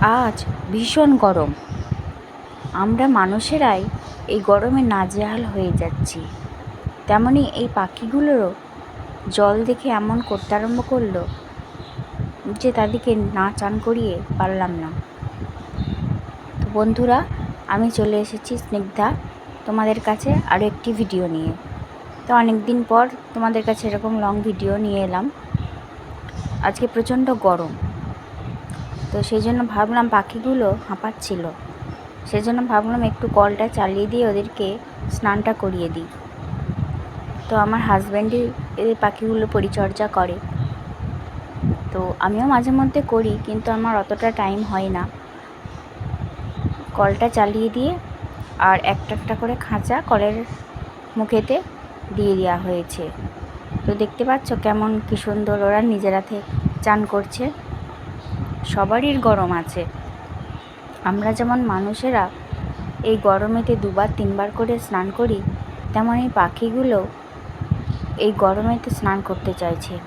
আজ ভীষণ গরম। আমরা মানুষেরাই এই গরমে নাজেহাল হয়ে যাচ্ছি। তেমনই এই পাখিগুলোরও জল দেখে এমন করতে আরম্ভ করল যে তাদেরকে না চান করিয়ে পারলাম না। তো বন্ধুরা, আমি চলে এসেছি স্নিগ্ধা তোমাদের কাছে আরও একটি ভিডিও নিয়ে। তো অনেক দিন পর তোমাদের কাছে এরকম লং ভিডিও নিয়ে এলাম। আজকে প্রচণ্ড গরম। তো সেই জন্য ভাবলাম পাখিগুলো হাঁপাচ্ছিল। সেই জন্য ভাবলাম একটু কলটা চালিয়ে দিয়ে ওদেরকে স্নানটা করিয়ে দিই। তো আমার হাজব্যান্ডই এই পাখিগুলো পরিচর্যা করে। তো আমিও মাঝে মধ্যে করি, কিন্তু আমার অতটা টাইম হয় না। কলটা চালিয়ে দিয়ে আর একটা একটা করে খাঁচা কলের মুখেতে দিয়ে দেওয়া হয়েছে। তো দেখতে পাচ্ছ কেমন কি সুন্দর, ওরা নিজেরাতে চান করছে। সবারই গরম আছে। আমরা যেমন মানুষেরা এই গরমেতে দুবার, তিনবার করে স্নান করি, তেমন এই পাখিগুলো এই গরমেতে স্নান করতে চাইছে।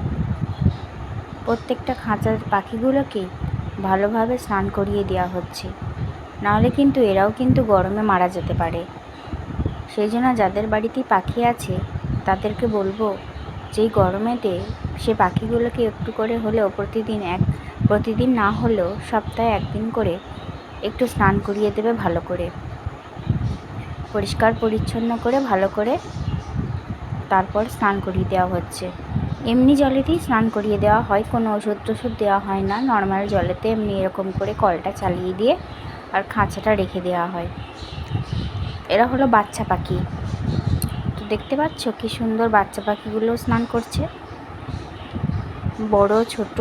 প্রত্যেকটা খাঁচার পাখিগুলোকে ভালোভাবে স্নান করিয়ে দেওয়া হচ্ছে। নাহলে কিন্তু এরাও কিন্তু গরমে মারা যেতে পারে। সেই জন্য যাদের বাড়িতেই পাখি আছে, তাদেরকে বলব যে গরমেতে সে পাখিগুলোকে একটু করে হলেও প্রতিদিন এক প্রতিদিন না হলেও সপ্তাহে একদিন করে একটু স্নান করিয়ে দেবে ভালো করে। পরিষ্কার পরিচ্ছন্ন করে ভালো করে তারপর স্নান করিয়ে দেওয়া হচ্ছে। এমনি জলেতেই স্নান করিয়ে দেওয়া হয়, কোনো ওষুধ টষুধ দেওয়া হয় না। নর্মাল জলেতে এমনি এরকম করে কলটা চালিয়ে দিয়ে আর খাঁচাটা রেখে দেওয়া হয়। এরা হলো বাচ্চা পাখি। তো দেখতে পাচ্ছ কি সুন্দর বাচ্চা পাখিগুলো স্নান করছে। বড়, ছোট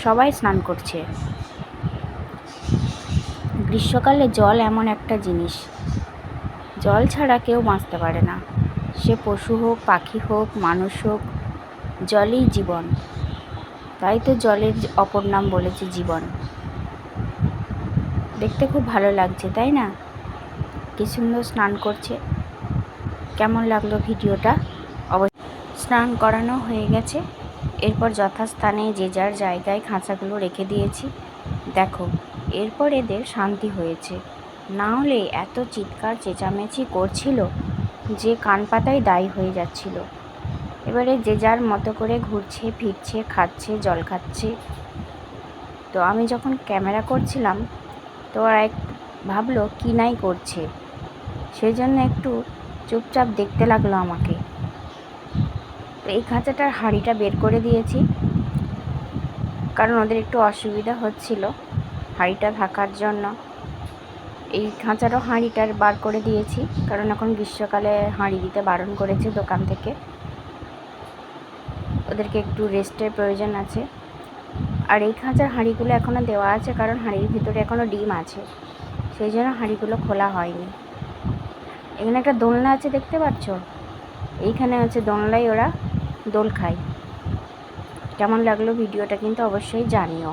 সবাই স্নান করছে। গ্রীষ্মকালে জল এমন একটা জিনিস। জল ছাড়া কেউ বাঁচতে পারে না। সে পশু হোক, পাখি হোক, মানুষ হোক, জলই জীবন। তাই তো জলের অপর নাম বলেছে জীবন। দেখতে খুব ভালো লাগছে, তাই না? কি সুন্দর স্নান করছে। কেমন লাগল ভিডিওটা? অবশ্য স্নান করানো হয়ে গেছে। এরপর যথাস্থানে যে যার জায়গায় খাঁচাগুলো রেখে দিয়েছি। দেখো, এরপর এদের শান্তি হয়েছে। না হলে এত চিৎকার, চেঁচামেচি করছিল যে কান পাতায় দায়ী হয়ে যাচ্ছিল। এবারে যে যার মতো করে ঘুরছে, ফিরছে, খাচ্ছে, জল খাচ্ছে। তো আমি যখন ক্যামেরা করছিলাম, তো ওরা এক ভাবলো, কি নাই করছে? সেই জন্য একটু চুপচাপ দেখতে লাগল আমাকে। তো এই খাঁচাটার হাঁড়িটা বের করে দিয়েছি। কারণ ওদের একটু অসুবিধা হচ্ছিল হাঁড়িটা থাকার জন্য। এই খাঁচারও হাঁড়িটার বার করে দিয়েছি, কারণ এখন গ্রীষ্মকালে হাঁড়ি দিতে বারণ করেছে দোকান থেকে। ওদেরকে একটু রেস্টের প্রয়োজন আছে। আর এই খাঁচার হাঁড়িগুলো এখনও দেওয়া আছে, কারণ হাঁড়ির ভিতরে এখনও ডিম আছে। সেই জন্য হাঁড়িগুলো খোলা হয়নি। এখানে একটা দোলনা আছে দেখতে পাচ্ছ? এইখানে হচ্ছে দোলনায় ওরা দোল খাই। কেমন লাগল ভিডিওটা কিন্তু অবশ্যই জানিও।